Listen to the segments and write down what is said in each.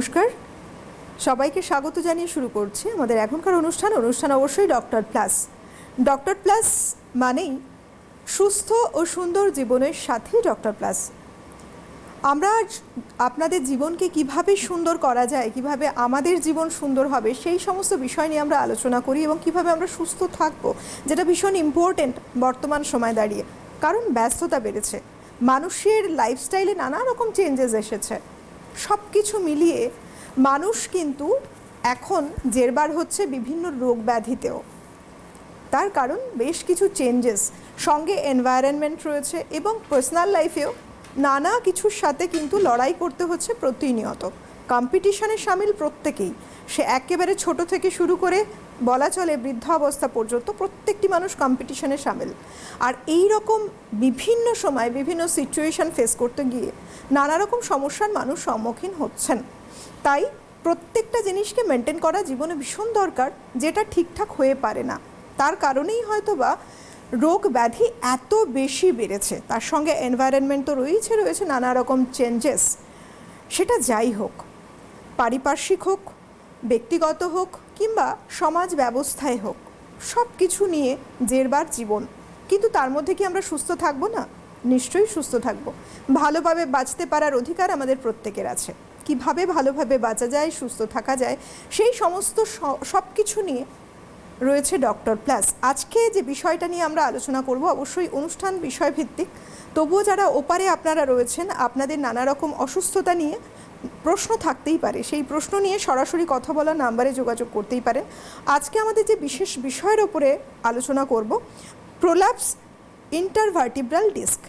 নমস্কার। সবাইকে স্বাগত জানিয়ে শুরু করছি আমাদের এখনকার অনুষ্ঠান অনুষ্ঠান অবশ্যই ডক্টর প্লাস। ডক্টর প্লাস মানেই সুস্থ ও সুন্দর জীবনের সাথে ডক্টর প্লাস। আমরা আপনাদের জীবনকে কীভাবে সুন্দর করা যায়, কীভাবে আমাদের জীবন সুন্দর হবে, সেই সমস্ত বিষয় নিয়ে আমরা আলোচনা করি এবং কীভাবে আমরা সুস্থ থাকব, যেটা ভীষণ ইম্পর্টেন্ট বর্তমান সময় দাঁড়িয়ে। কারণ ব্যস্ততা বেড়েছে। মানুষের লাইফস্টাইলে নানা রকম চেঞ্জেস এসেছে। সব কিছু মিলিয়ে মানুষ কিন্তু এখন জেরবার হচ্ছে বিভিন্ন রোগ ব্যাধিতেও। তার কারণ বেশ কিছু চেঞ্জেস সঙ্গে এনভায়রনমেন্ট রয়েছে এবং পার্সোনাল লাইফেও নানা কিছুর সাথে কিন্তু লড়াই করতে হচ্ছে প্রতিনিয়ত। কম্পিটিশনে সামিল প্রত্যেকেই। সে একেবারে ছোট থেকে শুরু করে বলা চলে বৃদ্ধ অবস্থা পর্যন্ত প্রত্যেকটি মানুষ কম্পিটিশনে সামিল। আর এই রকম বিভিন্ন সময় বিভিন্ন সিচুয়েশন ফেস করতে গিয়ে নানা রকম সমস্যার মানুষ সম্মুখীন হচ্ছেন। তাই প্রত্যেকটা জিনিসকে মেনটেন করা জীবনে ভীষণ দরকার, যেটা ঠিকঠাক হয়ে পারে না। তার কারণেই হয়তো বা রোগ ব্যাধি এত বেশি বেড়েছে। তার সঙ্গে এনভায়রনমেন্ট তো রয়েছে রয়েছে নানা রকম চেঞ্জেস সেটা যাই হোক, পারিপার্শ্বিক হোক, ব্যক্তিগত হোক কিংবা সমাজ ব্যবস্থায় হোক, সব কিছু নিয়ে জেরবার জীবন। কিন্তু তার মধ্যে কি আমরা সুস্থ থাকব না? নিশ্চয়ই সুস্থ থাকব। ভালোভাবে বাঁচতে পারার অধিকার আমাদের প্রত্যেকের আছে। কীভাবে ভালোভাবে বাঁচা যায়, সুস্থ থাকা যায়, সেই সমস্ত সব কিছু নিয়ে রয়েছে ডক্টর প্লাস। আজকে যে বিষয়টা নিয়ে আমরা আলোচনা করব, অবশ্যই অনুষ্ঠান বিষয়ভিত্তিক। তবুও যারা ওপারে আপনারা রয়েছেন, আপনাদের নানা রকম অসুস্থতা নিয়ে প্রশ্ন থাকতেই পারে। সেই প্রশ্ন নিয়ে সরাসরি কথা বলার নাম্বারে যোগাযোগ করতেই পারেন। আজকে আমাদের যে বিশেষ বিষয়ের ওপরে আলোচনা করব প্রোল্যাপস ইন্টারভার্টিব্রাল ডিস্ক।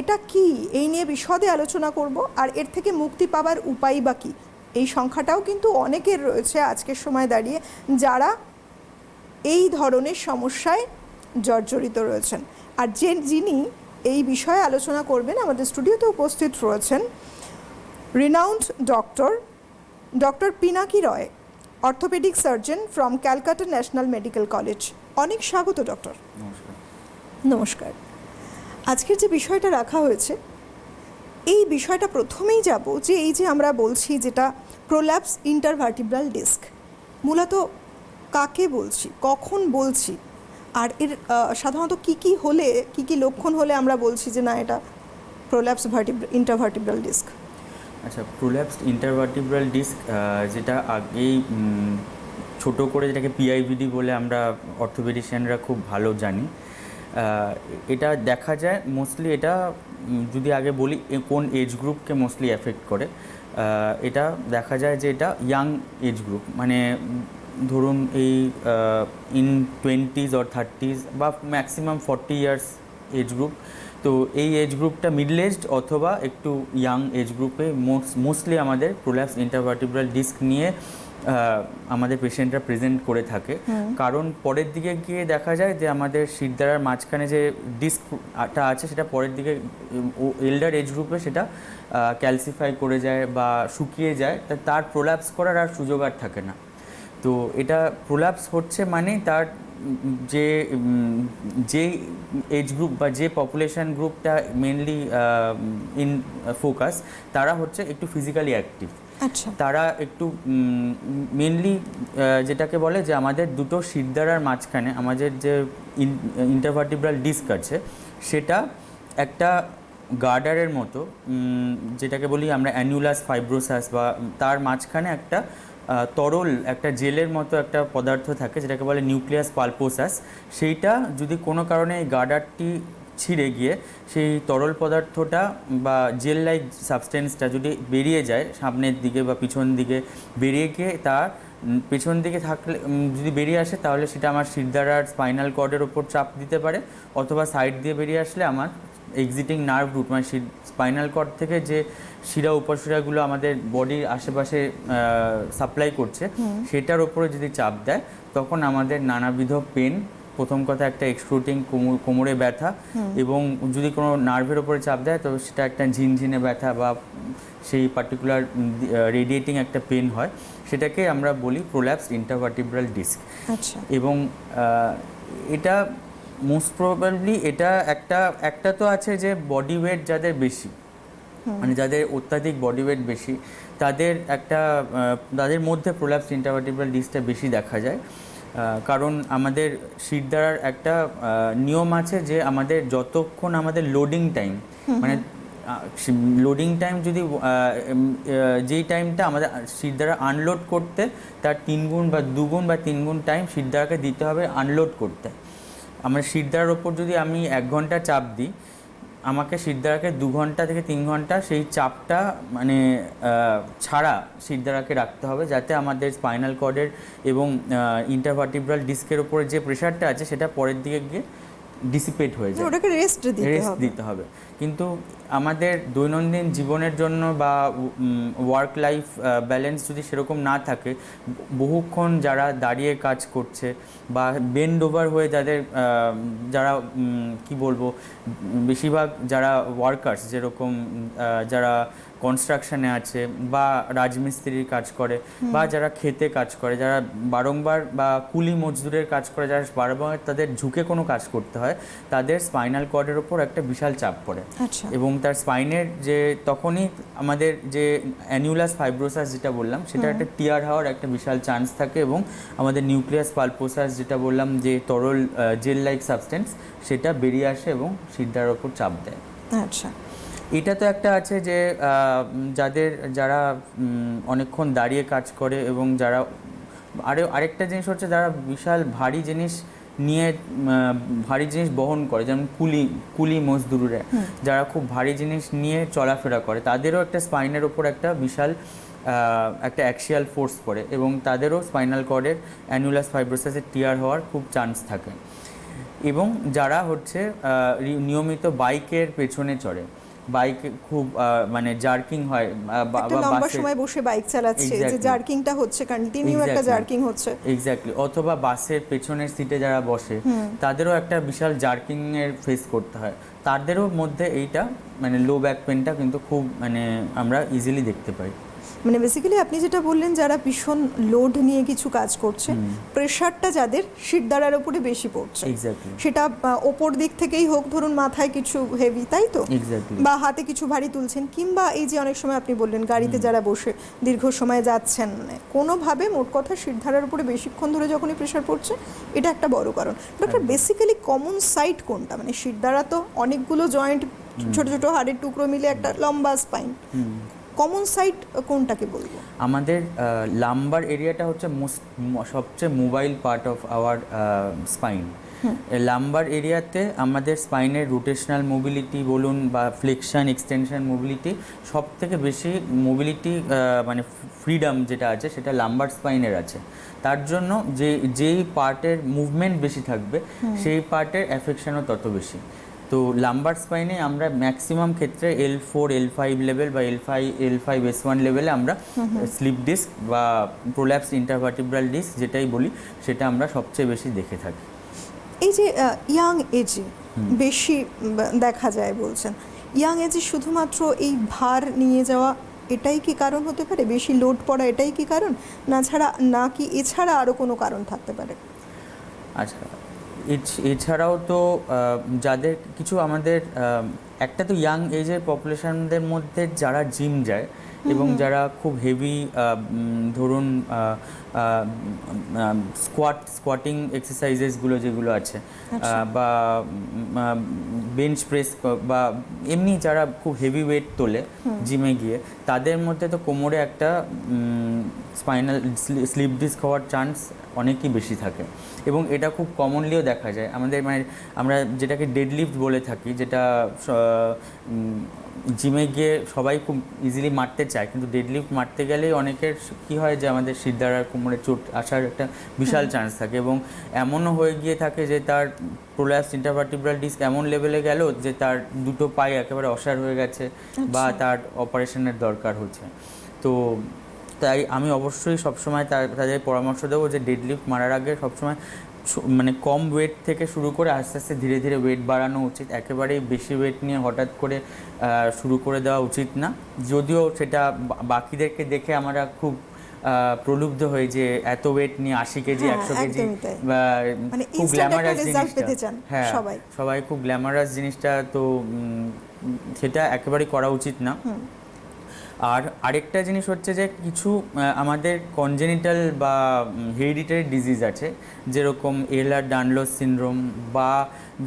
এটা কি? এই নিয়ে বিশদে আলোচনা করব। আর এর থেকে মুক্তি পাবার উপায় বা কী? এই সংখ্যাটাও কিন্তু অনেকের রয়েছে আজকের সময় দাঁড়িয়ে, যারা এই ধরনের সমস্যায় জর্জরিত রয়েছেন। আর যে যিনি এই বিষয়ে আলোচনা করবেন, আমাদের স্টুডিওতে উপস্থিত রয়েছেন renowned doctor doctor Pinaki Roy orthopaedic surgeon from Calcutta national medical college অনেক স্বাগত ডক্টর নমস্কার। আজকের যে বিষয়টা রাখা হয়েছে এই বিষয়টা প্রথমেই যাব যে এই যে আমরা বলছি যেটা প্রোল্যাপস ইন্টারভার্টিব্রাল ডিস্ক মূলত কাকে বলছি কখন বলছি আর এর সাধারণত কি কি হলে কি কি লক্ষণ হলে আমরা বলছি যে না এটা প্রোল্যাপস ভার্টিব্রাল ইন্টারভার্টিব্রাল ডিস্ক আচ্ছা প্রোল্যাপসড ইন্টারভার্টিব্রাল ডিস্ক যেটা আগেই ছোট করে যেটাকে পিআইভিডি বলে আমরা অর্থোপেডিশিয়ানরা খুব ভালো জানি এটা দেখা যায় মোস্টলি এটা যদি আগে বলি কোন এজ গ্রুপকে মোস্টলি এফেক্ট করে এটা দেখা যায় যে এটা ইয়াং এজ গ্রুপ মানে ধরুন এই ইন টোয়েন্টিজ অর থার্টিজ বা maximum forty years age group তো এই এজ গ্রুপটা মিডল এজড অথবা একটু ইয়াং এজ গ্রুপে মোস্টলি আমাদের প্রোল্যাপস ইন্টারভার্টিব্রাল ডিস্ক নিয়ে আমাদের পেশেন্টরা প্রেজেন্ট করে থাকে। কারণ পরের দিকে গিয়ে দেখা যায় যে আমাদের শিরদাঁড়ার মাঝখানে যে ডিস্কটা আছে সেটা পরের দিকে এল্ডার এজ গ্রুপে সেটা ক্যালসিফাই করে যায় বা শুকিয়ে যায়। তা তার প্রোল্যাপস করার আর সুযোগ আর থাকে না। তো এটা প্রোল্যাপস হচ্ছে মানে তার যে যে এজ গ্রুপ বা যে পপুলেশন গ্রুপটা মেনলি ইন ফোকাস তারা হচ্ছে একটু ফিজিক্যালি অ্যাক্টিভ আচ্ছা। তারা একটু মেনলি যেটাকে বলে যে আমাদের দুটো শিরদাঁড়ার মাঝখানে আমাদের যে ইন্টারভার্টিব্রাল ডিস্ক আছে সেটা একটা গার্ডারের মতো যেটাকে বলি আমরা অ্যানুলাস ফাইব্রোসাস বা তার মাঝখানে একটা তরল একটা জেলের মতো একটা পদার্থ থাকে, যেটাকে বলে নিউক্লিয়াস পালপোসাস। সেইটা যদি কোনো কারণে গার্ডারটি ছিঁড়ে গিয়ে সেই তরল পদার্থটা বা জেল লাইক সাবস্টেন্সটা যদি বেরিয়ে যায় সামনের দিকে বা পিছন দিকে বেরিয়ে গিয়ে তার পেছন দিকে থাকলে যদি বেরিয়ে আসে তাহলে সেটা আমার শিরদাঁড়ার স্পাইনাল কর্ডের ওপর চাপ দিতে পারে, অথবা সাইড দিয়ে বেরিয়ে আসলে আমার এক্সিটিং নার্ভ রুট মানে স্পাইনাল কর্ড থেকে যে শিরা উপশিরাগুলো আমাদের বডির আশেপাশে সাপ্লাই করছে সেটার ওপরে যদি চাপ দেয় তখন আমাদের নানাবিধ পেন প্রথম কথা একটা এক্সক্রুটিং কোমরে ব্যথা এবং যদি কোনো নার্ভের ওপরে চাপ দেয় তো সেটা একটা ঝিনঝিনে ব্যথা বা সেই পার্টিকুলার রেডিয়েটিং একটা পেন হয় সেটাকে আমরা বলি প্রোল্যাপস ইন্টারভার্টিব্রাল ডিস্ক এবং এটা মোস্ট প্রবাবলি এটা একটা একটা তো আছে যে বডি ওয়েট যাদের বেশি মানে যাদের অত্যাধিক বডি ওয়েট বেশি তাদের একটা তাদের মধ্যে প্রোল্যাপস ইন্টারভার্টিব্রাল ডিসটা বেশি দেখা যায়। কারণ আমাদের শিরদাঁড়ার একটা নিয়ম আছে যে আমাদের যতক্ষণ আমাদের লোডিং টাইম মানে লোডিং টাইম যদি যেই টাইমটা আমাদের শিরদাঁড়া আনলোড করতে তার তিন গুণ বা দুগুণ বা তিন গুণ টাইম শিরদাঁড়াকে দিতে হবে আনলোড করতে। আমার শিরদার ওপর যদি আমি এক ঘণ্টা চাপ দিই আমাকে শিরদারাকে দু ঘণ্টা থেকে তিন ঘণ্টা সেই চাপটা মানে ছাড়া শিরদারাকে রাখতে হবে যাতে আমাদের স্পাইনাল কর্ডের এবং ইন্টারভার্টিব্রাল ডিস্কের ওপরে যে প্রেশারটা আছে সেটা পরের দিকে গিয়ে ডিসিপেট হয়ে যায়। ওটাকে রেস্ট দিতে রেস্ট দিতে হবে। কিন্তু আমাদের দৈনন্দিন জীবনের জন্য বা ওয়ার্ক লাইফ ব্যালেন্স যদি সেরকম না থাকে, বহুক্ষণ যারা দাঁড়িয়ে কাজ করছে বা বেন্ড ওভার হয়ে যাদের যারা কি বলব বেশিরভাগ যারা ওয়ার্কার্স যেরকম যারা কনস্ট্রাকশনে আছে বা রাজমিস্ত্রির কাজ করে বা যারা খেতে কাজ করে যারা বারংবার বা কুলি মজদুরের কাজ করে যারা বারবার তাদের ঝুঁকে কোনো কাজ করতে হয় তাদের স্পাইনাল কর্ডের ওপর একটা বিশাল চাপ পড়ে। আচ্ছা। এবং তার স্পাইনের যে তখনই আমাদের যে অ্যানিউলাস ফাইব্রোসাস যেটা বললাম সেটা একটা টিয়ার হওয়ার একটা বিশাল চান্স থাকে এবং আমাদের নিউক্লিয়াস পালপোসাস যেটা বললাম যে তরল জেল লাইক সাবস্টেন্স সেটা বেরিয়ে আসে এবং সিদ্ধার ওপর চাপ দেয়। আচ্ছা। এটা তো একটা আছে যে যাদের যারা অনেকক্ষণ দাঁড়িয়ে কাজ করে এবং যারা আরে আরেকটা জিনিস হচ্ছে যারা বিশাল ভারী জিনিস নিয়ে ভারী জিনিস বহন করে যেমন কুলি কুলি মজদুররা যারা খুব ভারী জিনিস নিয়ে চলাফেরা করে তাদেরও একটা স্পাইনের ওপর একটা বিশাল একটা অ্যাক্সিয়াল ফোর্স পড়ে এবং তাদেরও স্পাইনাল কর্ডের অ্যানুলাস ফাইব্রোসাসের টিয়ার হওয়ার খুব চান্স থাকে। এবং যারা হচ্ছে নিয়মিত বাইকের পেছনে চড়ে বাইক খুব মানে জার্কিং হয় একটা লম্বা সময় বসে বাইক চালাচ্ছে যে জার্কিংটা হচ্ছে কন্টিনিউ একটা জার্কিং হচ্ছে। এক্স্যাক্টলি অথবা বাসের পেছনের সিটে যারা বসে তাদেরও একটা বিশাল জার্কিং এর ফেস করতে হয়। তাদেরও মধ্যে এইটা মানে লো ব্যাক পেনটা কিন্তু খুব মানে আমরা ইজিলি দেখতে পাই। মানে বেসিক্যালি আপনি যেটা বললেন যারা ভীষণ লোড নিয়ে কিছু কাজ করছে প্রেশারটা যাদের শিরদাঁড়ার উপরে বেশি পড়ছে। সেটা ওপর দিক থেকেই হোক ধরুন মাথায় কিছু হেভি তাই তো? বা হাতে কিছু ভারী তুলছেন কিংবা এই যে অনেক সময় আপনি বললেন গাড়িতে যারা বসে দীর্ঘ সময় যাচ্ছেন মানে কোনোভাবে মোট কথা শিরধারার উপরে বেশিক্ষণ ধরে যখনই প্রেশার পড়ছে এটা একটা বড় কারণ। ডক্টর বেসিক্যালি কমন সাইট কোনটা? মানে শিরদাঁড়া তো অনেকগুলো জয়েন্ট ছোট ছোট হাড়ের টুকরো মিলে একটা লম্বা স্পাইন কমন সাইট কোনটাকে বলব? আমাদের লাম্বার এরিয়াটা হচ্ছে মোস্ট সবচেয়ে mobile part of our spine lumbar এরিয়াতে আমাদের স্পাইনের রোটেশনাল মোবিলিটি বলুন বা ফ্লেকশন এক্সটেনশন মোবিলিটি সব থেকে বেশি মোবিলিটি মানে ফ্রিডম যেটা আছে সেটা লাম্বার স্পাইনের আছে। তার জন্য যে যেই পার্টের মুভমেন্ট বেশি থাকবে সেই পার্টের অ্যাফেকশনও তত বেশি। তো লাম্বার স্পাইনে আমরা ম্যাক্সিমাম ক্ষেত্রে L four L five level বা L five L five S one লেভেলে আমরা স্লিপ ডিস্ক বা প্রোল্যাপস ইন্টারভার্টিব্রাল ডিস্ক যেটাই বলি সেটা আমরা সবচেয়ে বেশি দেখে থাকি। এই যে ইয়াং এজে বেশি দেখা যায় বলছেন ইয়াং এজে শুধুমাত্র এই ভার নিয়ে যাওয়া এটাই কি কারণ হতে পারে? বেশি লোড পড়া এটাই কি কারণ? না ছাড়া না কি এছাড়া আরও কোনো কারণ থাকতে পারে? আচ্ছা এছাড়াও তো যাদের কিছু আমাদের একটা তো ইয়াং এজের পপুলেশানদের মধ্যে যারা জিম যায় এবং যারা খুব হেভি ধরুন স্কোয়াট স্কোয়াটিং এক্সারসাইজেসগুলো যেগুলো আছে বা বেঞ্চ প্রেস বা এমনি যারা খুব হেভি ওয়েট তোলে জিমে গিয়ে তাদের মধ্যে তো কোমরে একটা স্পাইনাল স্লিপ ডিস্ক হওয়ার চান্স অনেকই বেশি থাকে। এবং এটা খুব কমনলিও দেখা যায়। আমাদের মানে আমরা যেটাকে ডেডলিফট বলে থাকি যেটা জিমে গিয়ে সবাই খুব ইজিলি মারতে চায় কিন্তু ডেডলিফট মারতে গেলেই অনেকের কী হয় যে আমাদের সিদ্ধারার কোমরে চোট আসার একটা বিশাল চান্স থাকে এবং এমনও হয়ে গিয়ে থাকে যে তার প্রোল্যাপস ইন্টারভার্টিব্রাল ডিস্ক এমন লেভেলে গেল যে তার দুটো পায়ে একেবারে অসার হয়ে গেছে বা তার অপারেশনের দরকার হচ্ছে। তো তাই আমি অবশ্যই সবসময় তার তাদের পরামর্শ দেবো যে ডেডলিফট মারার আগে সবসময় মানে কম ওয়েট থেকে শুরু করে আস্তে আস্তে ধীরে ধীরে ওয়েট বাড়ানো উচিত। একেবারেই বেশি ওয়েট নিয়ে হঠাৎ করে শুরু করে দেওয়া উচিত না। যদিও সেটা বাকিদেরকে দেখে আমরা খুব প্রলুব্ধ হই যে এত ওয়েট নিয়ে আশি কেজি হ্যাঁ, একশো কেজি বা মানে খুব গ্ল্যামারাস জিনিসটা। হ্যাঁ। সবাই। খুব গ্ল্যামারাস জিনিসটা তো সেটা একেবারেই করা উচিত না। আর আরেকটা জিনিস হচ্ছে যে কিছু আমাদের কনজেনিটাল বা হেরিডিটারি ডিজিজ আছে যেরকম এলার ডানলোস সিনড্রোম বা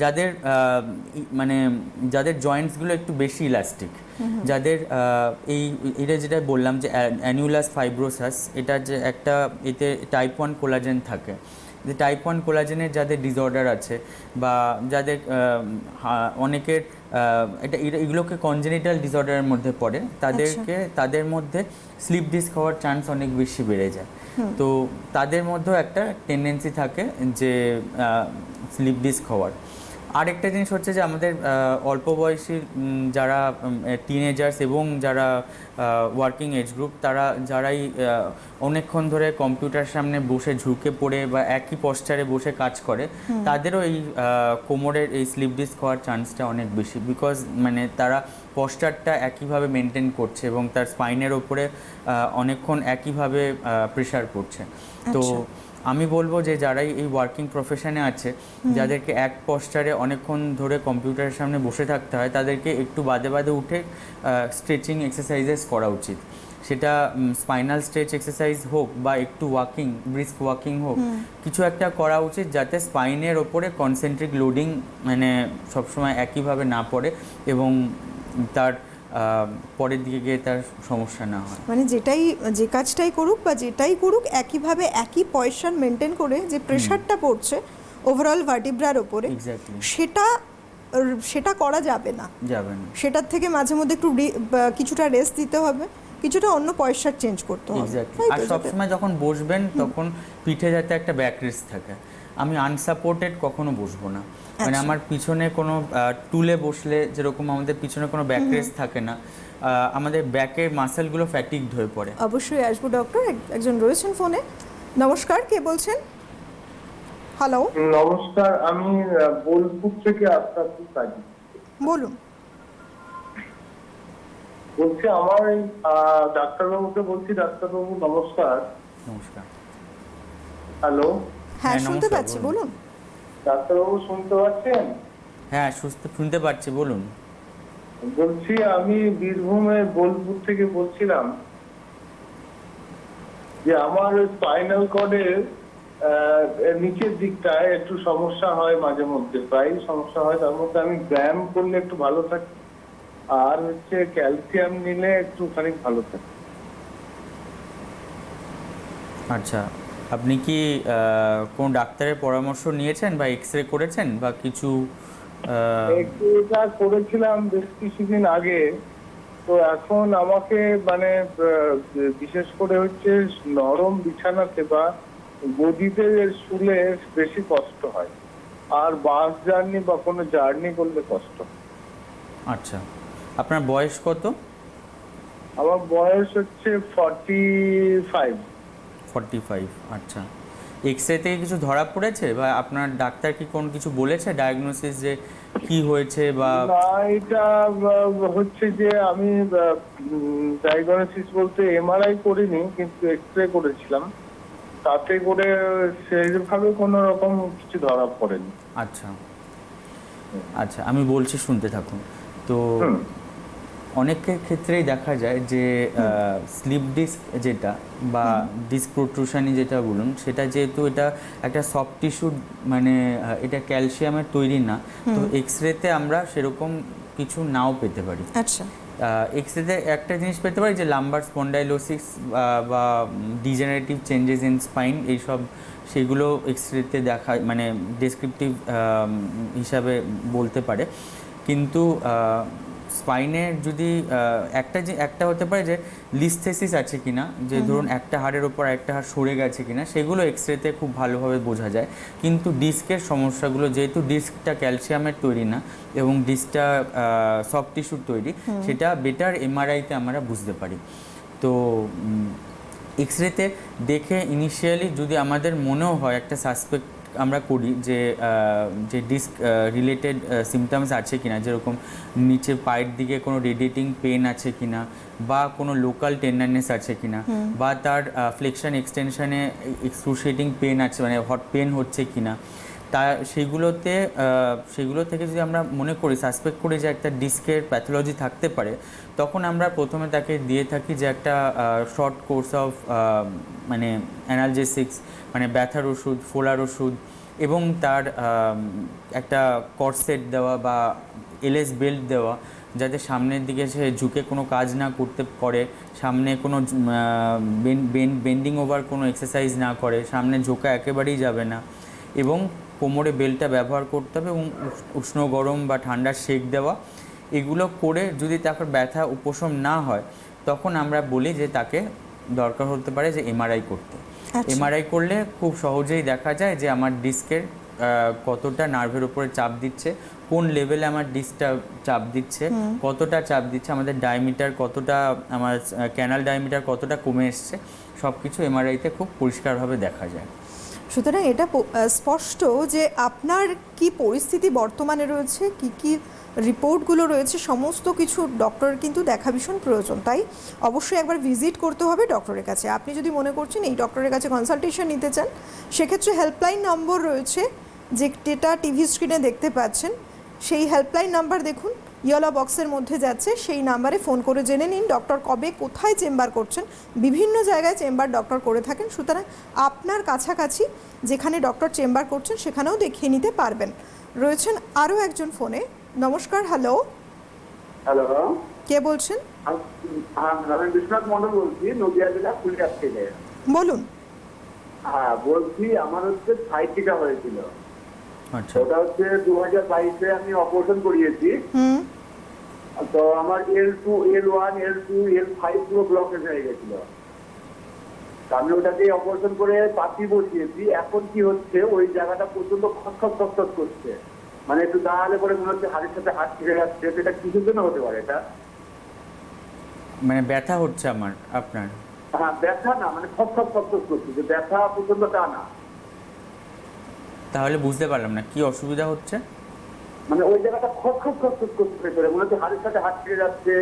যাদের মানে যাদের জয়েন্টসগুলো একটু বেশি ইলাস্টিক যাদের এই এটা যেটা বললাম যে অ্যানুলাস ফাইব্রোসাস এটা যে একটা এতে টাইপ ওয়ান কোলাজেন থাকে। যে টাইপ ওয়ান কোলাজেনের যাদের ডিসঅর্ডার আছে বা যাদের অনেকের এটা এগুলোকে কনজেনিটাল ডিসঅর্ডারের মধ্যে পড়ে। তাদেরকে তাদের মধ্যে স্লিপ ডিস্ক হওয়ার চান্স অনেক বেশি বেড়ে যায়। তো তাদের মধ্যেও একটা টেন্ডেন্সি থাকে যে স্লিপ ডিস্ক হওয়ার। আরেকটা জিনিস হচ্ছে যে আমাদের অল্প বয়সী যারা টিনেজার্স এবং যারা ওয়ার্কিং এজ গ্রুপ তারা যারাই অনেকক্ষণ ধরে কম্পিউটার সামনে বসে ঝুঁকে পড়ে বা একই পশ্চারে বসে কাজ করে তাদেরও এই কোমরের এই স্লিপ ডিস্ক হওয়ার চান্সটা অনেক বেশি বিকজ মানে তারা পশ্চারটা একইভাবে মেনটেন করছে এবং তার স্পাইনের ওপরে অনেকক্ষণ একইভাবে প্রেশার করছে তো আচ্ছা। আমি বলব যে যারাই এই ওয়ার্কিং প্রফেশনে আছে যাদেরকে এক পশ্চারে অনেকক্ষণ ধরে কম্পিউটারের সামনে বসে থাকতে হয় তাদেরকে একটু বাদে বাদে উঠে স্ট্রেচিং এক্সারসাইজেস করা উচিত। সেটা স্পাইনাল স্ট্রেচ এক্সারসাইজ হোক বা একটু ওয়াকিং ব্রিস্ক ওয়াকিং হোক কিছু একটা করা উচিত যাতে স্পাইনের ওপরে কনসেন্ট্রিক লোডিং মানে সবসময় একইভাবে না পড়ে এবং তার পরের দিকে গিয়ে তার সমস্যা না হয়। মানে যেটাই যে কাজটাই করুক বা যেটাই করুক একইভাবে একই পয়সন মেনটেন করে যে প্রেশারটা পড়ছে ওভারঅল ভার্টিব্রার ওপরে সেটা সেটা করা যাবে না। যাবে না। সেটার থেকে মাঝে মধ্যে একটু কিছুটা রেস্ট দিতে হবে কিছুটা অন্য পয়সার চেঞ্জ করতে হবে। এক্স্যাক্টলি আর সবসময় যখন বসবেন তখন পিঠে যাতে একটা ব্যাক রেস্ট থাকে। আমি আনসাপোর্টেড কখনো বসবো না। মানে আচ্ছা। আমার পিছনে কোনো টুলে বসলে যেরকম আমাদের পিছনে কোনো ব্যাক রেস্ট থাকে না আহ, আমাদের ব্যাকের মাসেলগুলো ফ্যাটিকড হয়ে পড়ে। অবশ্যই আসব ডক্টর একজন রয়েছেন ফোনে নমস্কার কে বলছেন? হ্যালো নমস্কার আমি বোলপুর থেকে আফতাব কাজী। বলুন। বলছি আমার এই, ডাক্তারবাবুকে বলছি ডাক্তারবাবু নমস্কার। নমস্কার। হ্যালো হ্যাঁ হ্যাঁ, শুনতে পাচ্ছি বলুন। ডাক্তারবাবু শুনতে পাচ্ছেন? হ্যাঁ সুস্থ শুনতে পাচ্ছি বলুন। বলছি আমি বীরভূমের বোলপুর থেকে বলছিলাম যে আমার স্পাইনাল কর্ডের নিচের দিকটায় একটু সমস্যা হয় মাঝে মধ্যে প্রায় সমস্যা হয় তার মধ্যে আমি ব্যায়াম করলে একটু ভালো থাকি আর হচ্ছে ক্যালসিয়াম নিলে একটুখানি ভালো থাকি। আচ্ছা। আপনি কি কোন ডাক্তারের পরামর্শ নিয়েছেন বা এক্স রে করেছেন বা কিছু করেছিলাম বেশ কিছুদিন আগে। তো এখন আমাকে মানে বিশেষ করে হচ্ছে নরম বিছানাতে বা গদিতে শুলে বেশি কষ্ট হয়। আর বাস জার্নি বা কোনো জার্নি করলে কষ্ট আচ্ছা। আপনার বয়স কত? আমার বয়স হচ্ছে ফর্টি ফাইভ ফর্টি ফাইভ আচ্ছা। এক্স রে থেকে কিছু ধরা পড়েছে? বা আপনার ডাক্তার কি কোন কিছু বলেছে ডায়াগনোসিস যে কি হয়েছে বা এটা হচ্ছে যে আমি ডায়াগনোসিস বলতে এমআরআই করিনি কিন্তু এক্স রে করেছিলাম। তাতে করে সেইভাবে কোনো রকম কিছু ধরা পড়েনি। আচ্ছা। আচ্ছা আমি বলছি শুনতে থাকুন। তো। অনেকের ক্ষেত্রেই দেখা যায় যে স্লিপ ডিস্ক যেটা বা ডিস্ক প্রোট্রুশনই যেটা বলুন সেটা যেহেতু এটা একটা সফট টিস্যু মানে এটা ক্যালসিয়ামের তৈরি না তো এক্স রেতে আমরা সেরকম কিছু নাও পেতে পারি। আচ্ছা। এক্স রেতে একটা জিনিস পেতে পারি যে লাম্বার স্পন্ডাইলোসিস বা ডিজেনারেটিভ চেঞ্জেস ইন স্পাইন এইসব সেগুলো এক্স রেতে দেখা মানে ডেসক্রিপটিভ হিসাবে বলতে পারে। কিন্তু স্পাইনের যদি একটা যে একটা হতে পারে যে লিস্থেসিস আছে কি না যে ধরুন একটা হাড়ের ওপর একটা হাড় সরে গেছে কিনা সেগুলো এক্স রেতে খুব ভালোভাবে বোঝা যায়। কিন্তু ডিস্কের সমস্যাগুলো যেহেতু ডিস্কটা ক্যালসিয়ামের তৈরি না এবং ডিস্কটা সফট টিস্যুর তৈরি সেটা বেটার এমআরআইতে আমরা বুঝতে পারি। তো এক্স রেতে দেখে ইনিশিয়ালি যদি আমাদের মনেও হয় একটা সাসপেক্ট আমরা করি যে যে ডিস্ক রিলেটেড সিমটমস আছে কিনা যেরকম নিচে পায়ের দিকে কোনো রেডিটিং পেন আছে কিনা বা কোনো লোকাল টেন্ডারনেস আছে কিনা বা তার ফ্লেকশন এক্সটেনশনে এক্সক্রুশিয়েটিং পেন আছে মানে হট পেন হচ্ছে কিনা তা সেগুলোতে সেগুলো থেকে যদি আমরা মনে করি সাসপেক্ট করি যে একটা ডিস্কের প্যাথোলজি থাকতে পারে, তখন আমরা প্রথমে তাকে দিয়ে থাকি যে একটা শর্ট কোর্স অফ মানে অ্যানালজেসিক্স মানে ব্যথার ওষুধ, ফোলার ওষুধ এবং তার একটা কর্সেট দেওয়া বা এলএস বেল্ট দেওয়া যাতে সামনের দিকে সে ঝুঁকে কোনো কাজ না করতে পারে সামনে কোনো বেন্ডিং ওভার কোনো এক্সারসাইজ না করে, সামনে ঝোঁকা একেবারেই যাবে না এবং কোমরে বেলটা ব্যবহার করতে হবে এবং উষ্ণ গরম বা ঠান্ডার সেক দেওয়া। এগুলো করে যদি তার ব্যথা উপশম না হয় তখন আমরা বলি যে তাকে দরকার হতে পারে যে এমআরআই করতে। আচ্ছা। এমআরআই করলে খুব সহজেই দেখা যায় যে আমার ডিস্কের কতটা নার্ভের উপরে চাপ দিচ্ছে কোন লেভেলে আমার ডিস্কটা চাপ দিচ্ছে কতটা চাপ দিচ্ছে আমাদের ডায়ামিটার কতটা আমার ক্যানাল ডায়ামিটার কতটা কমে এসছে সব কিছু এমআরআইতে খুব পরিষ্কারভাবে দেখা যায়। সুতরাং এটা স্পষ্ট যে আপনার কি পরিস্থিতি বর্তমানে রয়েছে, কি কি রিপোর্টগুলো রয়েছে, সমস্ত কিছু ডক্টরের কিন্তু দেখা ভীষণ প্রয়োজন। তাই অবশ্যই একবার ভিজিট করতে হবে ডক্টরের কাছে। আপনি যদি মনে করছেন এই ডক্টরের কাছে কনসালটেশন নিতে চান, সেক্ষেত্রে হেল্পলাইন নম্বর রয়েছে যে যেটা টিভি স্ক্রিনে দেখতে পাচ্ছেন, সেই হেল্পলাইন নাম্বার দেখুন। ইয়েলো বক্সের মধ্যে যাচ্ছে সেই নাম্বারে ফোন করে জেনে নিন ডক্টর কবে কোথায় চেম্বার করছেন বিভিন্ন জায়গায় চেম্বার ডক্টর করে থাকেন। সুতরাং আপনার কাছাকাছি যেখানে ডক্টর চেম্বার করছেন সেখানেও দেখিয়ে নিতে পারবেন। রয়েছেন আরও একজন ফোনে। নমস্কার হ্যালো। হ্যালো। কে বলছেন? আমি বিশ্বনাথ মন্ডল বলছি নদিয়া জেলা থেকে। বলুন। হ্যাঁ বলছি আমার হচ্ছে সাইটিকা হয়েছিল। আচ্ছা। ওটা হচ্ছে দু হাজার বাইশে আমি অপারেশন করিয়েছি। হুম। তো আমার L two L one L two L five পুরো ব্লকেজ হয়ে গেছিল। তো আমি ওটাকে অপারেশন করে পাতি বসিয়েছি। এখন কি হচ্ছে ওই জায়গাটা প্রচণ্ড খসখস খসখস করছে। মানে একটু দাঁড়ালে পরে মনে হচ্ছে হাতের সাথে হাত ছিঁড়ে যাচ্ছে। তো এটা কিছুর জন্য হতে পারে এটা? মানে ব্যথা হচ্ছে আমার আপনার? হ্যাঁ ব্যথা না মানে খসখস খসখস করছে। যে ব্যথা প্রচণ্ড টানা তাহলে বুঝতে পারলাম না কি অসুবিধা হচ্ছে? মানে ওই জায়গাটা খসখস খসখস করতে ভেতরে। মনে হচ্ছে হাতের সাথে হাত ছিঁড়ে যাচ্ছে।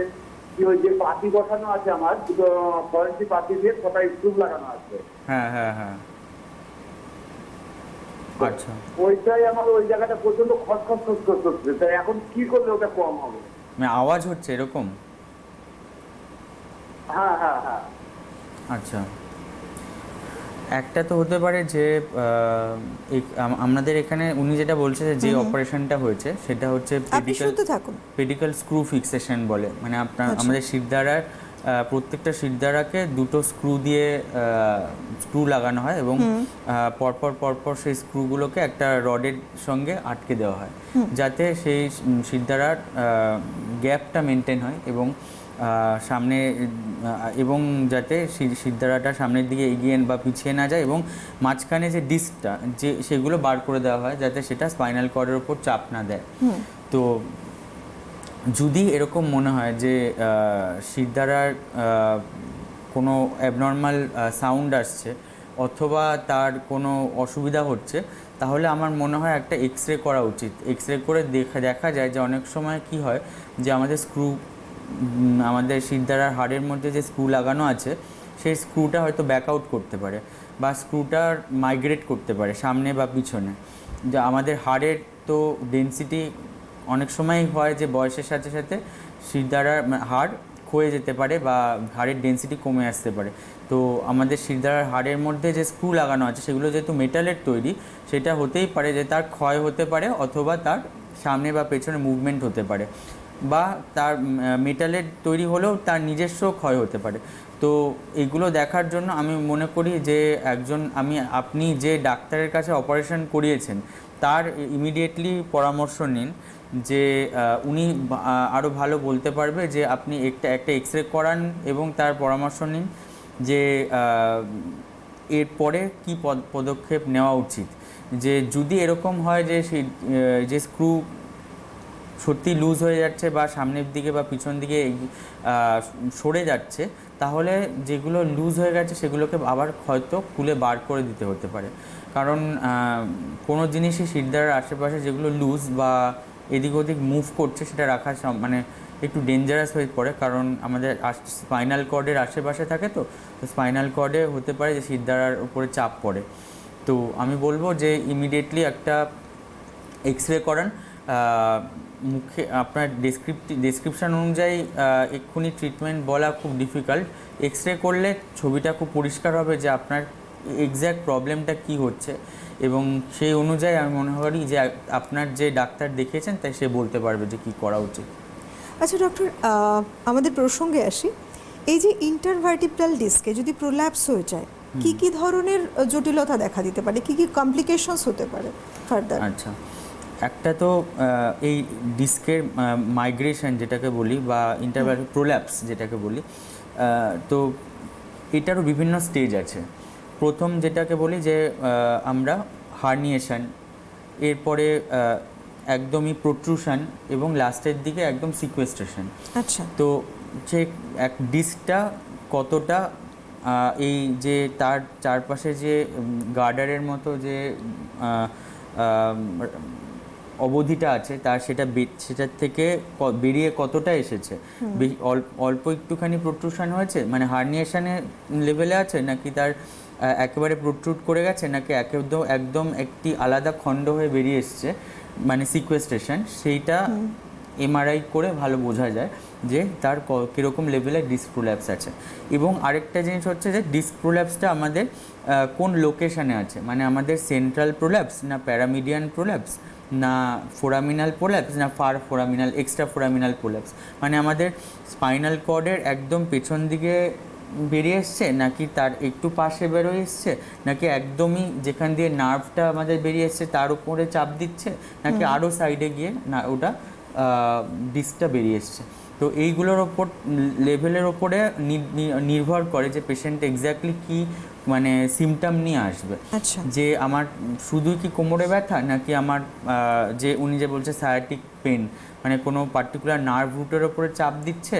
কি ওই যে পাতি বসানো আছে আমার দুটো ফরেন্সি পাতি দিয়ে ছটা স্ক্রুপ লাগানো আছে। হ্যাঁ হ্যাঁ হ্যাঁ। আচ্ছা। ওইটাই আমার ওই জায়গাটা প্রচণ্ড করছে। তাই এখন কি করলে ওটা কম হবে? মানে আওয়াজ হচ্ছে এরকম? হ্যাঁ হ্যাঁ হ্যাঁ। আচ্ছা। একটা তো হতে পারে যে আমাদের এখানে উনি যেটা বলছে যে অপারেশনটা হয়েছে সেটা হচ্ছে পেডিকাল পেডিক্যাল স্ক্রু ফিক্সেশন বলে। মানে আপনার আচ্ছা। আমাদের শিরদাঁড়ার প্রত্যেকটা শিরদাঁড়াকে দুটো স্ক্রু দিয়ে স্ক্রু লাগানো হয় এবং পরপর পরপর সেই স্ক্রুগুলোকে একটা রডের সঙ্গে আটকে দেওয়া হয়। যাতে সেই শিরদাঁড়ার গ্যাপটা মেনটেন হয় এবং সামনে এবং যাতে শিরদাঁড়াটা সামনের দিকে এগিয়ে বা পিছিয়ে না যায় এবং মাঝখানে যে ডিস্কটা যে সেগুলো বার করে দেওয়া হয় যাতে সেটা স্পাইনাল কর্ডের ওপর চাপ না দেয়। তো যদি এরকম মনে হয় যে আহ, শিরদাঁড়ার কোনো অ্যাবনর্মাল সাউন্ড আসছে অথবা তার কোনো অসুবিধা হচ্ছে তাহলে আমার মনে হয় একটা এক্স রে করা উচিত। এক্স রে করে দেখা দেখা যায় যে অনেক সময় কি হয় যে আমাদের স্ক্রু আমাদের শিরদাঁড়ার হাড়ের মধ্যে যে স্ক্রু লাগানো আছে, সেই স্ক্রুটা হয়তো ব্যাক আউট করতে পারে বা স্ক্রুটা মাইগ্রেট করতে পারে সামনে বা পিছনে। যে আমাদের হাড়ের তো ডেন্সিটি অনেক সময় হয় যে বয়সের সাথে সাথে শিরদাঁড়ার হাড় ক্ষয়ে যেতে পারে বা হাড়ের ডেন্সিটি কমে আসতে পারে। তো আমাদের শিরদাঁড়ার হাড়ের মধ্যে যে স্ক্রু লাগানো আছে, সেগুলো যেহেতু মেটালের তৈরি, সেটা হতেই পারে যে তার ক্ষয় হতে পারে অথবা তার সামনে বা পেছনে মুভমেন্ট হতে পারে। বা তার মেটালের তৈরি হলেও তার নিজস্ব ক্ষয় হতে পারে। তো এগুলো দেখার জন্য আমি মনে করি যে একজন, আমি, আপনি যে ডাক্তারের কাছে অপারেশন করিয়েছেন, তার ইমিডিয়েটলি পরামর্শ নিন যে উনি আরও ভালো বলতে পারবে যে আপনি একটা একটা এক্স রে করান এবং তার পরামর্শ নিন যে এরপরে কী পদ, পদক্ষেপ নেওয়া উচিত। যে যদি এরকম হয় যে সেই যে স্ক্রু সত্যি লুজ হয়ে যাচ্ছে বা সামনের দিকে বা পিছন দিকে সরে যাচ্ছে, তাহলে যেগুলো লুজ হয়ে গেছে সেগুলোকে আবার হয়তো খুলে বার করে দিতে হতে পারে। কারণ কোনো জিনিসই শিরদাঁড়ার আশেপাশে যেগুলো লুজ বা এদিক ওদিক মুভ করছে সেটা রাখা মানে একটু ডেঞ্জারাস হয়ে পড়ে। কারণ আমাদের স্পাইনাল কর্ডের আশেপাশে থাকে তো স্পাইনাল কর্ডে হতে পারে যে শিরদাঁড়ার উপরে চাপ পড়ে। তো আমি বলব যে ইমিডিয়েটলি একটা এক্স রে করান মুখে আপনার ডেসক্রিপটি ডেসক্রিপশান অনুযায়ী এক্ষুনি ট্রিটমেন্ট বলা খুব ডিফিকাল্ট এক্স রে করলে ছবিটা খুব পরিষ্কার হবে যে আপনার এক্স্যাক্ট প্রবলেমটা কি হচ্ছে। এবং সেই অনুযায়ী আমি মনে করি যে আপনার যে ডাক্তার দেখিয়েছেন তাই সে বলতে পারবে যে কি করা উচিত। আচ্ছা ডক্টর আমাদের প্রসঙ্গে আসি। এই যে ইন্টারভার্টিব্রাল ডিস্কে যদি প্রোল্যাপস হয়ে যায় কি কি ধরনের জটিলতা দেখা দিতে পারে? কি কি কমপ্লিকেশনস হতে পারে ফার্দার আচ্ছা। একটা তো এই ডিস্কের মাইগ্রেশন যেটাকে বলি বা ইন্টারভাল প্রোল্যাপস যেটাকে বলি তো এটারও বিভিন্ন স্টেজ আছে। প্রথম যেটাকে বলি যে আমরা হার্নিয়েশন এরপরে একদমই প্রোট্রুশন এবং লাস্টের দিকে একদম সিকুয়েস্ট্রেশন আচ্ছা। তো যে এক ডিস্কটা কতটা এই যে তার চারপাশে যে গার্ডারের মতো যে অবধিটা আছে তার সেটা সেটার থেকে বেরিয়ে কতটা এসেছে? অল্প একটুখানি প্রোট্রুশন হয়েছে? মানে হার্নিয়েশনের লেভেলে আছে নাকি তার একেবারে প্রোট্রুট করে গেছে নাকি একদম একদম একটি আলাদা খণ্ড হয়ে বেরিয়ে এসছে মানে সিকুয়েস্ট্রেশন সেইটা এমআরআই করে ভালো বোঝা যায় যে তার ক- কীরকম লেভেলে ডিস্ক প্রোল্যাপস আছে। এবং আরেকটা জিনিস হচ্ছে যে ডিস্ক প্রোল্যাপসটা আমাদের কোন লোকেশানে আছে? মানে আমাদের সেন্ট্রাল প্রোল্যাপস না প্যারামিডিয়ান প্রোল্যাপস? না ফোরামিনাল প্রোল্যাপস না far foraminal extra foraminal prolapse মানে আমাদের স্পাইনাল কর্ডের একদম পেছন দিকে বেরিয়ে এসছে নাকি তার একটু পাশে বেরোয় এসছে নাকি একদমই যেখান দিয়ে নার্ভটা আমাদের বেরিয়ে এসছে তার উপরে চাপ দিচ্ছে নাকি আরও সাইডে গিয়ে না ওটা ডিস্কটা বেরিয়ে এসছে। তো এইগুলোর ওপর লেভেলের ওপরে নির্ভর করে যে পেশেন্ট এক্স্যাক্টলি কি মানে সিমটাম নিয়ে আসবে। আচ্ছা। যে আমার শুধুই কি কোমরে ব্যথা নাকি আমার যে উনি যে বলছে সায়াটিক পেন মানে কোনো পার্টিকুলার নার্ভ রুটের ওপরে চাপ দিচ্ছে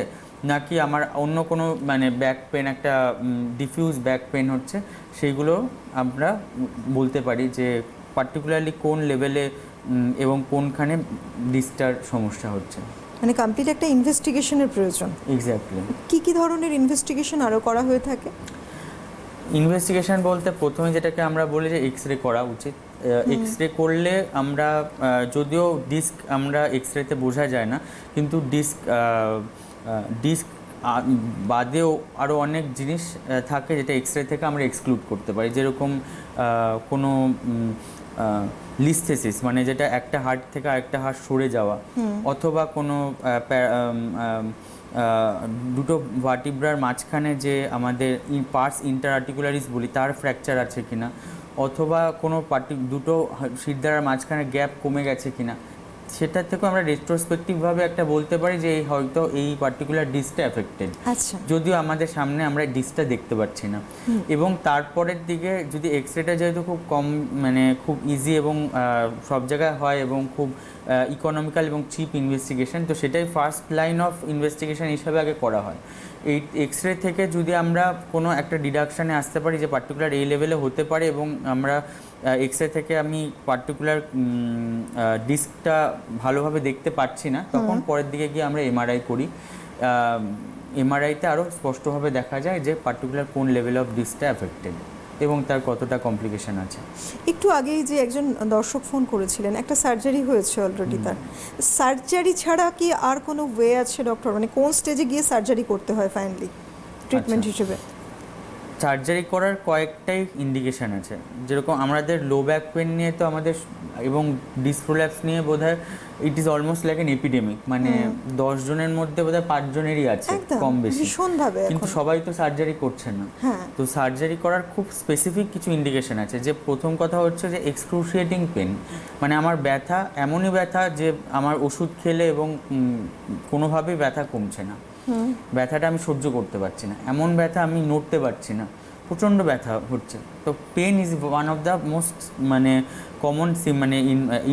নাকি আমার অন্য কোনো মানে ব্যাক পেন একটা ডিফিউজ ব্যাক পেন হচ্ছে সেইগুলো আমরা বলতে পারি যে পার্টিকুলারলি কোন লেভেলে এবং কোনখানে ডিস্টার সমস্যা হচ্ছে। মানে কমপ্লিট একটা ইনভেস্টিগেশনের প্রয়োজন। এক্স্যাক্টলি কী কী ধরনের ইনভেস্টিগেশন আরও করা হয়ে থাকে? ইনভেস্টিগেশন বলতে প্রথমে যেটাকে আমরা বলি যে এক্স রে করা উচিত। এক্স রে করলে আমরা যদিও ডিস্ক আমরা এক্স রেতে বোঝা যায় না কিন্তু ডিস্ক ডিস্ক বাদেও আরও অনেক জিনিস থাকে যেটা এক্স রে থেকে আমরা এক্সক্লুড করতে পারি। যেরকম কোনো লিস্থেসিস মানে যেটা একটা হার্ট থেকে আরেকটা হার্ট সরে যাওয়া অথবা কোনো দুটো ভার্টিব্রার মাঝখানে যে আমাদের পার্টস ইন্টার আর্টিকুলারিস বলি, তার ফ্র্যাকচার আছে কিনা? অথবা কোনো পার্টি দুটো শিরদাঁড়ার মাঝখানে গ্যাপ কমে গেছে কিনা? সেটার থেকেও আমরা রেট্রোস্পেক্টিভভাবে একটা বলতে পারি যে এই হয়তো এই পার্টিকুলার ডিসটা এফেক্টেড আচ্ছা। যদিও আমাদের সামনে আমরা ডিসটা দেখতে পাচ্ছি না। এবং তারপরের দিকে যদি এক্স রেটা যেহেতু খুব কম মানে খুব ইজি এবং সব জায়গায় হয় এবং খুব ইকোনমিক্যাল এবং চিপ ইনভেস্টিগেশন তো সেটাই ফার্স্ট লাইন অফ ইনভেস্টিগেশন হিসাবে আগে করা হয়। এই এক্স রে থেকে যদি আমরা কোনো একটা ডিডাকশানে আসতে পারি যে পার্টিকুলার এই লেভেলে হতে পারে এবং আমরা এক্স রে থেকে আমি পার্টিকুলার ডিস্কটা ভালোভাবে দেখতে পাচ্ছি না। তখন পরের দিকে গিয়ে আমরা এমআরআই করি। এমআরআইতে আরও স্পষ্টভাবে দেখা যায় যে পার্টিকুলার কোন লেভেল অফ ডিস্কটা অ্যাফেক্টেড এবং তার কতটা কমপ্লিকেশন আছে। একটু আগেই যে একজন দর্শক ফোন করেছিলেন একটা সার্জারি হয়েছে অলরেডি তার। সার্জারি ছাড়া কি আর কোনো ওয়ে আছে ডক্টর মানে কোন স্টেজে গিয়ে সার্জারি করতে হয় ফাইনালি ট্রিটমেন্ট আচ্ছা। হিসেবে। সার্জারি করার কয়েকটাই ইন্ডিকেশন আছে। যেরকম আমাদের লো ব্যাক পেন নিয়ে তো আমাদের এবং ডিসপ্রোল্যাপস নিয়ে বোধহয় it is almost like an epidemic মানে দশ জনের মধ্যে বোধহয় পাঁচজনেরই আছে কম বেশি। কিন্তু সবাই তো সার্জারি করছে না। হ্যাঁ। তো সার্জারি করার খুব স্পেসিফিক কিছু ইন্ডিকেশন আছে যে প্রথম কথা হচ্ছে যে এক্সক্রুশিয়েটিং পেন মানে আমার ব্যথা এমনই ব্যথা যে আমার ওষুধ খেলে এবং কোনোভাবেই ব্যথা কমছে না। ব্যথাটা আমি সহ্য করতে পারছি না। এমন ব্যথা আমি নড়তে পারছি না। প্রচণ্ড ব্যথা হচ্ছে। তো pain is one of the most মানে কমন মানে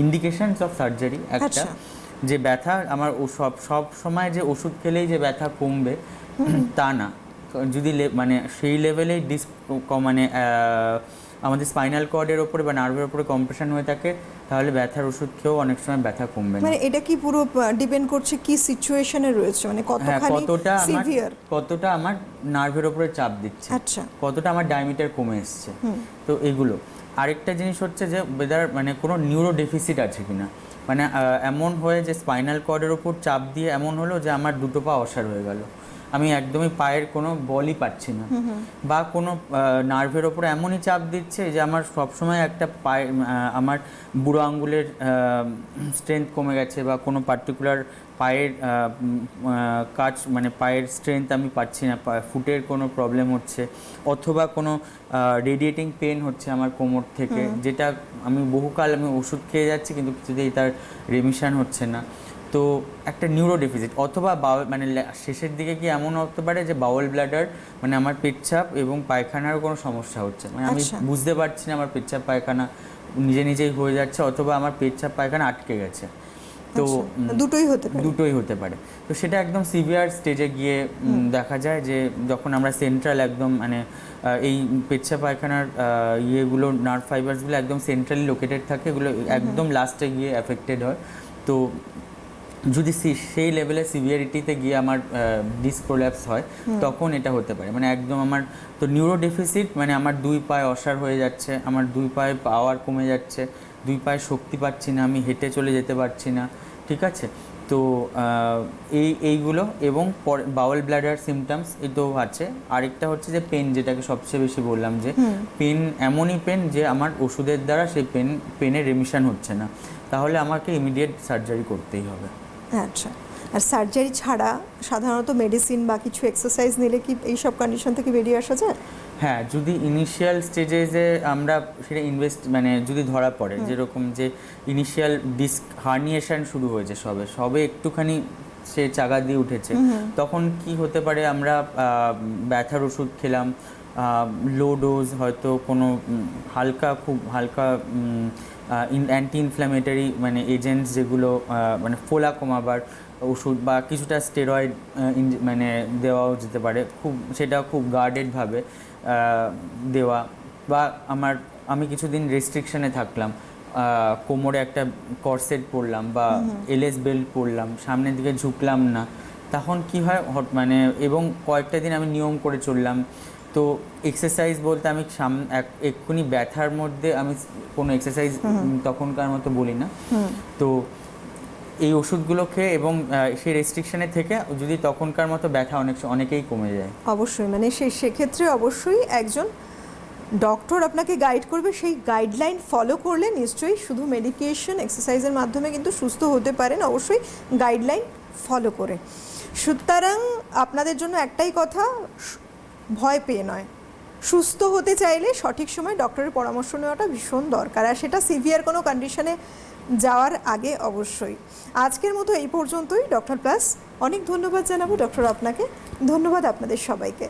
ইন্ডিকেশনস অফ সার্জারি একটা। আচ্ছা। যে ব্যথা আমার ও সব সব সময় যে ওষুধ খেলেই যে ব্যথা কমবে তা না। যদি মানে সেই লেভেলে ডিস্ক মানে আমাদের স্পাইনাল কর্ডের ওপরে বা নার্ভের ওপরে কম্প্রেশন হয়ে থাকে তাহলে ব্যথার ওষুধ খেয়েও অনেক সময় ব্যথা কমবে না। মানে এটা কি পুরো ডিপেন্ড করছে কি সিচুয়েশনে রয়েছে? মানে হ্যাঁ কতখানি কতটা আমার সিভিয়ার কতটা আমার নার্ভের ওপরে চাপ দিচ্ছে। আচ্ছা। কতটা আমার ডায়ামিটার কমে এসছে। তো এগুলো। আরেকটা জিনিস হচ্ছে যে বেদার মানে কোনো নিউরো ডেফিসিট আছে কিনা। মানে এমন হয়ে যে স্পাইনাল কর্ডের ওপর চাপ দিয়ে এমন হলো যে আমার দুটো পা অসার হয়ে গেল। আমি একদমই পায়ের কোনো বলই পাচ্ছি না। বা কোনো নার্ভের ওপর এমনই চাপ দিচ্ছে যে আমার সবসময় একটা পায়ে আমার বুড়ো আঙ্গুলের স্ট্রেংথ কমে গেছে বা কোনো পার্টিকুলার পায়ের কাজ মানে পায়ের স্ট্রেংথ আমি পাচ্ছি না ফুটের কোনো প্রবলেম হচ্ছে অথবা কোনো রেডিয়েটিং পেন হচ্ছে আমার কোমর থেকে যেটা আমি বহুকাল আমি ওষুধ খেয়ে যাচ্ছি কিন্তু কিছুতেই তার রেমিশন হচ্ছে না। তো একটা নিউরো ডেফিসিট অথবা বাউল মানে শেষের দিকে কি এমন হতে পারে যে বাউল ব্লাডার মানে আমার পেচ্ছাপ এবং পায়খানার কোনো সমস্যা হচ্ছে? মানে আমি আচ্ছা। বুঝতে পারছি না আমার পেচ্ছাপ পায়খানা নিজে নিজেই হয়ে যাচ্ছে অথবা আমার পেচ্ছাপ পায়খানা আটকে গেছে। তো আচ্ছা, দুটোই হতে পারে। দুটোই হতে পারে। তো সেটা একদম সিভিয়ার স্টেজে গিয়ে দেখা যায় যে যখন আমরা সেন্ট্রাল একদম মানে এই পেচ্ছা পায়খানার ইয়েগুলো নার্ভ ফাইবার্সগুলো একদম সেন্ট্রালি লোকেটেড থাকে এগুলো একদম লাস্টে গিয়ে অ্যাফেক্টেড হয়। তো যদি সেই লেভেলের সিভিয়ারিটিতে গিয়ে আমার ডিস্ক প্রোল্যাপস হয় তখন এটা হতে পারে। মানে একদম আমার তো নিউরো ডেফিসিট মানে আমার দুই পায়ে অসার হয়ে যাচ্ছে আমার দুই পায়ে পাওয়ার কমে যাচ্ছে দুই পায়ে শক্তি পাচ্ছি না আমি হেঁটে চলে যেতে পারছি না ঠিক আছে? তো এই এইগুলো এবং বাউল ব্লাডার সিমটমস এটাও আছে। আরেকটা হচ্ছে যে পেন যেটাকে সবচেয়ে বেশি বললাম যে পেন এমনই পেন যে আমার ওষুধের দ্বারা সেই পেন পেনের রেমিশন হচ্ছে না। তাহলে আমাকে ইমিডিয়েট সার্জারি করতেই হবে। আচ্ছা। আর সার্জারি ছাড়া সাধারণত মেডিসিন বা কিছু এক্সারসাইজ নিলে কি এইসব কন্ডিশন থেকে বেরিয়ে আসা যায়? হ্যাঁ যদি ইনিশিয়াল স্টেজে যে আমরা সেটা ইনভেস্ট মানে যদি ধরা পড়ে যেরকম যে ইনিশিয়াল ডিস্ক হার্নিয়েশন শুরু হয়েছে সবে সবে একটুখানি সে চাগা দিয়ে উঠেছে তখন কি হতে পারে আমরা ব্যথার ওষুধ খেলাম লো ডোজ হয়তো কোনো হালকা খুব হালকা অ্যান্টি ইনফ্ল্যামেটারি মানে এজেন্টস যেগুলো মানে ফোলা কমাবার ওষুধ বা কিছুটা স্টেরয়েড মানে দেওয়াও যেতে পারে। খুব সেটা খুব গার্ডেডভাবে দেওয়া। বা আমার আমি কিছুদিন রেস্ট্রিকশনে থাকলাম কোমরে একটা করসেট পরলাম বা এলএস বেল্ট পরলাম সামনের দিকে ঝুঁকলাম না। তখন কি হয় মানে এবং কয়েকটা দিন আমি নিয়ম করে চললাম তো এক্সারসাইজ বলতে আমি সাম এক- এক্ষুনি ব্যথার মধ্যে আমি কোনো এক্সারসাইজ তখনকার মতো বলি না। তো এই ওষুধগুলো খেয়ে এবং সেই রেস্ট্রিকশনে থেকে যদি তখনকার মতো ব্যথা অনেক অনেকেই কমে যায়। অবশ্যই মানে সে সেক্ষেত্রে অবশ্যই একজন ডক্টর আপনাকে গাইড করবে সেই গাইডলাইন ফলো করলে নিশ্চয়ই শুধু মেডিকেশন এক্সারসাইজের মাধ্যমে কিন্তু সুস্থ হতে পারেন অবশ্যই গাইডলাইন ফলো করে। সুতরাং আপনাদের জন্য একটাই কথা ভয় পেয়ে নয়। সুস্থ হতে চাইলে সঠিক সময় ডক্টরের পরামর্শ নেওয়াটা ভীষণ দরকার, আর সেটা সিভিয়ার কোনো কন্ডিশনে যাওয়ার আগে অবশ্যই। আজকের মতো এই পর্যন্তই। ডক্টর প্লাস, অনেক ধন্যবাদ জানাব। ডক্টর আপনাকে। ধন্যবাদ আপনাদের সবাইকে।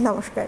নমস্কার।